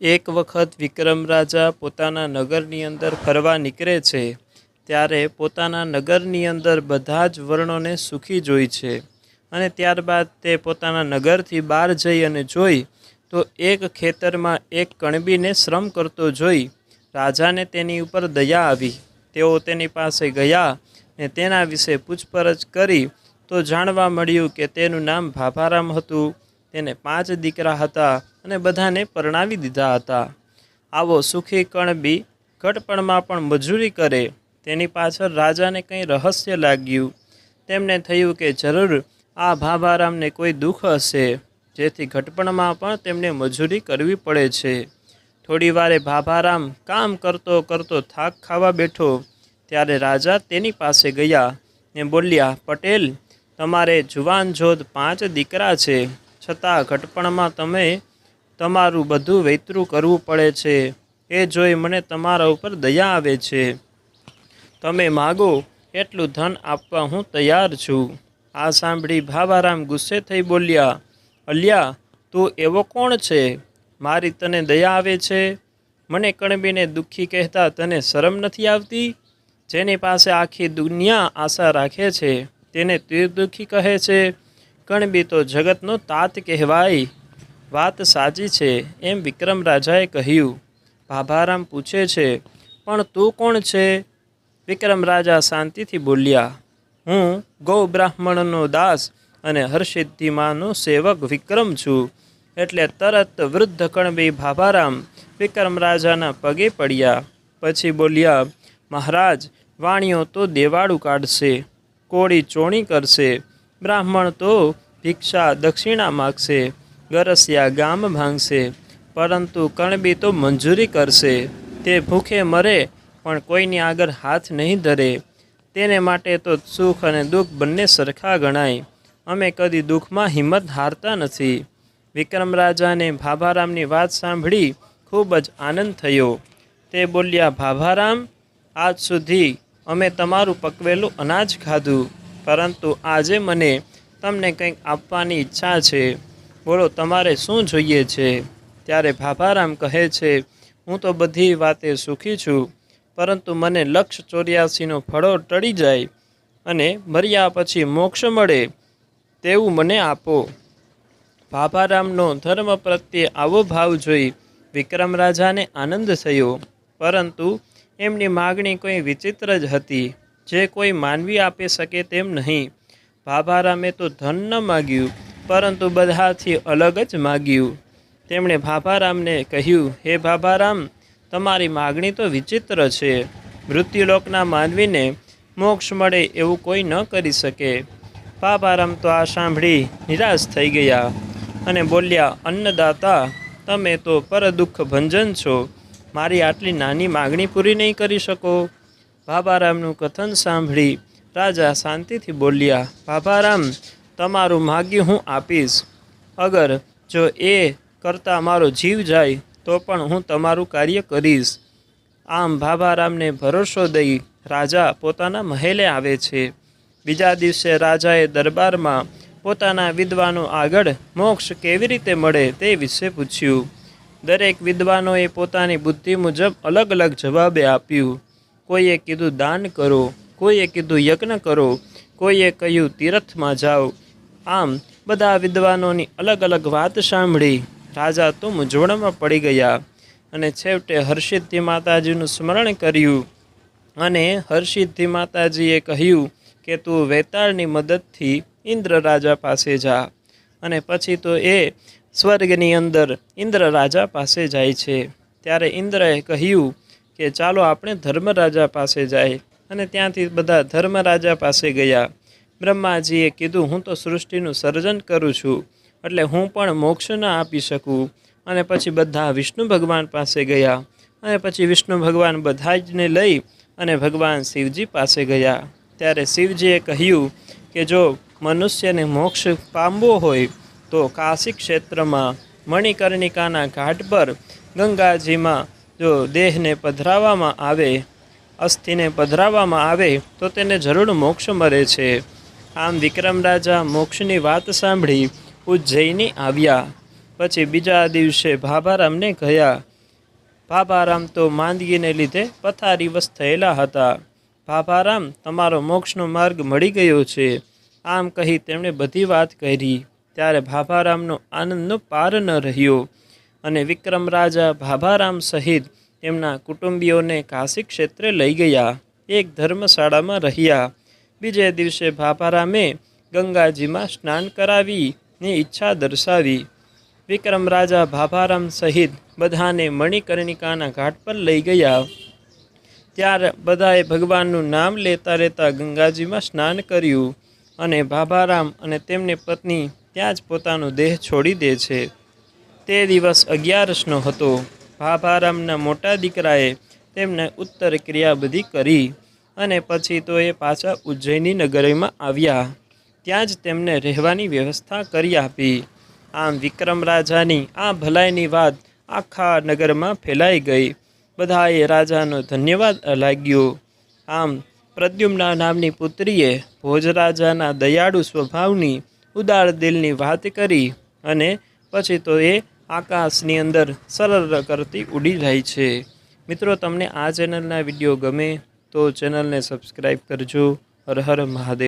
એક વખત વિક્રમ રાજા પોતાના નગરની અંદર ફરવા નીકળે છે, ત્યારે પોતાના નગરની અંદર બધા જ વર્ણોને સુખી જોઈ છે અને ત્યારબાદ તે પોતાના નગરથી બહાર જઈ અને જોઈ તો એક ખેતરમાં એક કણબીને શ્રમ કરતો જોઈ રાજાને તેની ઉપર દયા આવી. તેઓ તેની પાસે ગયા ને તેના વિશે પૂછપરછ કરી તો જાણવા મળ્યું કે તેનું નામ ભાભારામ હતું. તેને પાંચ દીકરા હતા. અને બધાને પરણાવી દીધા હતા. આવો સુખી કણબી ઘટપણમાં પણ મજૂરી કરે, તેની પાછળ રાજાને કંઈ રહસ્ય લાગ્યું. તેમને થયું કે જરૂર આ ભાભારામને કોઈ દુઃખ હશે, જેથી ઘટપણમાં પણ તેમને મજૂરી કરવી પડે છે. થોડી વારે ભાભારામ કામ કરતો કરતો થાક ખાવા બેઠો, ત્યારે રાજા તેની પાસે ગયા ને બોલ્યા, પટેલ, તમારે જુવાન જોધ પાંચ દીકરા છે. છતાં ઘટપણમાં તમે તમારું બધું વૈતરું કરવું પડે છે. એ જોઈ મને તમારા ઉપર દયા આવે છે. તમે માગો એટલું ધન આપવા હું તૈયાર છું. આ સાંભળી ભાવારામ ગુસ્સે થઈ બોલ્યા, અલ્યા, તું એવો કોણ છે? મારી તને દયા આવે છે? મને કણબીને દુઃખી કહેતા તને શરમ નથી આવતી? જેની પાસે આખી દુનિયા આશા રાખે છે, તેને તીર દુઃખી કહે છે? કણબી તો જગતનો તાત કહેવાય. વાત સાચી છે એમ વિક્રમ રાજાએ કહ્યું. ભાભારામ પૂછે છે, પણ તું કોણ છે? વિક્રમ રાજા શાંતિથી બોલ્યા. હું ગૌ બ્રાહ્મણનો દાસ અને હર્ષિદ્ધિમાનો સેવક વિક્રમ છું, એટલે તરત વૃદ્ધ કણબી ભાભારામ વિક્રમ રાજાના પગે પડ્યા. પછી બોલ્યા, મહારાજ, વાણીઓ તો દેવાળું કાઢશે, કોળી ચોણી કરશે, બ્રાહ્મણ તો ભિક્ષા દક્ષિણા માગશે ગરસિયા ગામ ભાંગશે, પરંતુ કણબી તો મંજૂરી કરશે. તે ભૂખે મરે, પણ કોઈની આગળ હાથ નહીં ધરે. તેને માટે તો સુખ અને દુઃખ બંને સરખા ગણાય. અમે કદી દુઃખમાં હિંમત હારતા નથી. વિક્રમ રાજાને ભાભારામની વાત સાંભળી ખૂબ જ આનંદ થયો. તે બોલ્યા, ભાભારામ, આજ સુધી અમે તમારું પકવેલું અનાજ ખાધું, પરંતુ આજે મને તમને કંઈક આપવાની ઈચ્છા છે. બોલો, તમારે શું જોઈએ છે? ત્યારે ભાભારામ કહે છે, હું તો બધી વાતે સુખી છું, પરંતુ મને લક્ષ ચોર્યાસીનો ફળો ટળી જાય અને મર્યા પછી મોક્ષ મળે તેવું મને આપો. ભાભારામનો ધર્મ પ્રત્યે આવો ભાવ જોઈ વિક્રમ રાજાને આનંદ થયો, પરંતુ એમની માગણી કોઈ વિચિત્ર જ હતી. જે કોઈ માનવી આપી શકે તેમ નહીં. ભાભારામે તો ધન ન માગ્યું પરંતુ બધાથી અલગ જ માગ્યું. તેમણે ભાભારામને કહ્યું, હે ભાભારામ, તમારી માગણી તો વિચિત્ર છે. મૃત્યુલોકના માનવીને મોક્ષ મળે એવું કોઈ ન કરી શકે. ભાભારામ તો આ સાંભળી નિરાશ થઈ ગયા અને બોલ્યા, અન્નદાતા, તમે તો પરદુઃખ ભંજન છો. મારી આટલી નાની માગણી પૂરી નહીં કરી શકો. ભાભારામનું કથન સાંભળી રાજા શાંતિથી બોલ્યા, ભાભારામ તમારું માગ્યું હું આપીશ. અગર જો એ કરતાં મારો જીવ જાય, તો પણ હું તમારું કાર્ય કરીશ. આમ ભાભારામને ભરોસો દઈ રાજા પોતાના મહેલે આવે છે. બીજા દિવસે રાજાએ દરબારમાં પોતાના વિદ્વાનો આગળ મોક્ષ કેવી રીતે મળે તે વિશે પૂછ્યું. દરેક વિદ્વાનોએ પોતાની બુદ્ધિ મુજબ અલગ અલગ જવાબે આપ્યું. કોઈએ કીધું દાન કરો, કોઈએ કીધું યજ્ઞ કરો કોઈએ કહ્યું, તીર્થમાં જાઓ. આમ બધા વિદ્વાનોની અલગ અલગ વાત સાંભળી. રાજા તો મૂંઝવણમાં પડી ગયા અને છેવટે હર્ષિદ્ધિ માતાજીનું સ્મરણ કર્યું અને હર્ષિદ્ધિ માતાજીએ કહ્યું કે, તું વેતાળની મદદથી ઇન્દ્ર રાજા પાસે જા. અને પછી તો એ સ્વર્ગની અંદર ઇન્દ્ર રાજા પાસે જાય છે. ત્યારે ઇન્દ્રએ કહ્યું કે, ચાલો આપણે ધર્મરાજા પાસે જાય. અને ત્યાંથી બધા ધર્મરાજા પાસે ગયા. બ્રહ્માજીએ કીધું, હું તો સૃષ્ટિનું સર્જન કરું છું, એટલે હું પણ મોક્ષ ન આપી શકું. અને પછી બધા વિષ્ણુ ભગવાન પાસે ગયા. અને પછી વિષ્ણુ ભગવાન બધા જને લઈ અને ભગવાન શિવજી પાસે ગયા. ત્યારે શિવજીએ કહ્યું કે, જો મનુષ્યને મોક્ષ પામવો હોય, તો કાશી ક્ષેત્રમાં, મણિકર્ણિકાના ઘાટ પર, ગંગાજીમાં જો દેહને પધરાવવામાં આવે અસ્થિને પધરાવવામાં આવે, તો તેને જરૂર મોક્ષ મળે છે. આમ વિક્રમ રાજા મોક્ષની વાત સાંભળી, ઉજ્જૈની આવ્યા. પછી બીજા દિવસે ભાભારામને ગયા ભાભારામ તો માંદગીને લીધે પથારીવશ થયેલા હતા. ભાભારામ, તમારો મોક્ષનો માર્ગ મળી ગયો છે. આમ કહી તેમણે બધી વાત કરી. ત્યારે ભાભારામનો આનંદનો પાર ન રહ્યો અને વિક્રમ રાજા ભાભારામ સહિત તેમના કુટુંબીઓને કાશી ક્ષેત્રે લઈ ગયા. એક ધર્મશાળામાં રહ્યા. બીજે દિવસે ભાભારામે ગંગાજીમાં સ્નાન કરાવી ની ઈચ્છા દર્શાવી. વિક્રમ રાજા ભાભારામ સહિત બધાને મણિકર્ણિકાના ઘાટ પર લઈ ગયા. ત્યાર બધાએ ભગવાનનું નામ લેતા લેતા ગંગાજીમાં સ્નાન કર્યું અને ભાભારામ અને તેમની પત્ની ત્યાં જ પોતાનો દેહ છોડી દે છે. તે દિવસ અગિયારસનો હતો. ભાભારામના મોટા દીકરાએ તેમને ઉત્તર ક્રિયા બધી કરી અને પછી તો એ પાછા ઉજ્જૈની નગરીમાં આવ્યા. ત્યાં જ તેમને રહેવાની વ્યવસ્થા કરી આપી. આમ વિક્રમ રાજાની આ ભલાઈની વાત આખા નગરમાં ફેલાઈ ગઈ. બધાએ રાજાનો ધન્યવાદ લાગ્યો. આમ પ્રદ્યુમ્ના નામની પુત્રીએ ભોજરાજાના દયાળુ સ્વભાવની ઉદાર દિલની વાત કરી અને પછી તો એ આકાશની અંદર સરળ કરતી ઉડી જાય છે. મિત્રો, તમને આ ચેનલના વીડિયો ગમે તો ચેનલને સબસ્ક્રાઈબ કરજો. હર હર મહાદેવ.